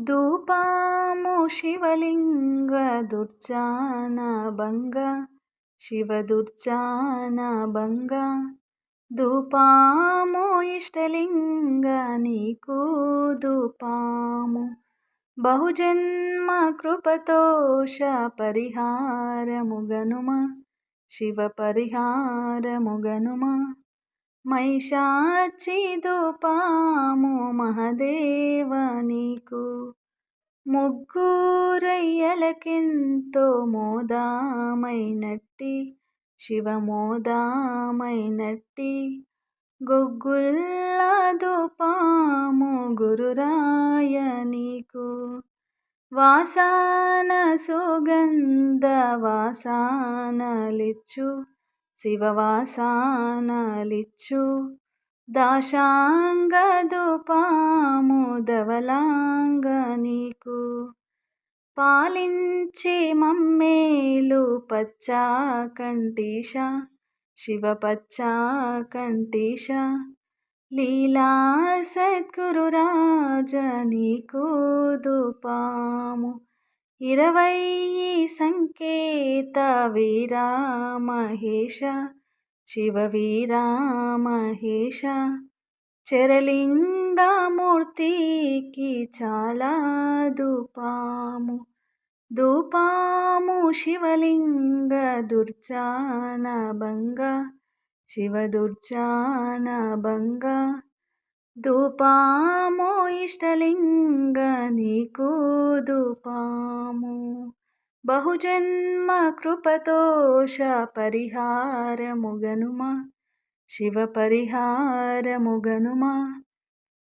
ధూపాము శివలింగ దుర్జాన భంగ శివ దుర్జాన భంగ. ధూపాము ఇష్టలింగ నీకు ధూపాము. బహుజన్మ కృపతోష పరిహారము గనుమ శివ పరిహారము గనుమ మైషాచి మహదేవ నీకు. ముగ్గురయ్యలకెంతో మోదామైనట్టి శివమోదామైనట్టి గొగ్గుల్లాదుపాము గురురాయ నీకు. వాసాన సుగంధ వాసానలిచ్చు శివవాసాన దాశాంగ ధూపాము ధవలాంగ నీకు పాలించి మమ్మేలు పచ్చా కంటీష శివ పచ్చా కంఠీష లీలా సద్గురు రాజ నీకు దుపాము ఇరవై సంకేత వీరా మహేష శివ వీరా మహేష చరలింగమూర్తికి చాలా దూపాము దూపాము శివలింగ దుర్జాన భంగ శివ దుర్జాన భంగ దూపాము ఇష్టలింగ నీకు దూపాము బహుజన్మ కృపతోష పరిహారముగనుమా శివ పరిహారముగనుమా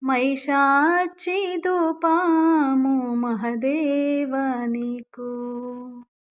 మైషాచి దూపాము మహదేవ నీకు.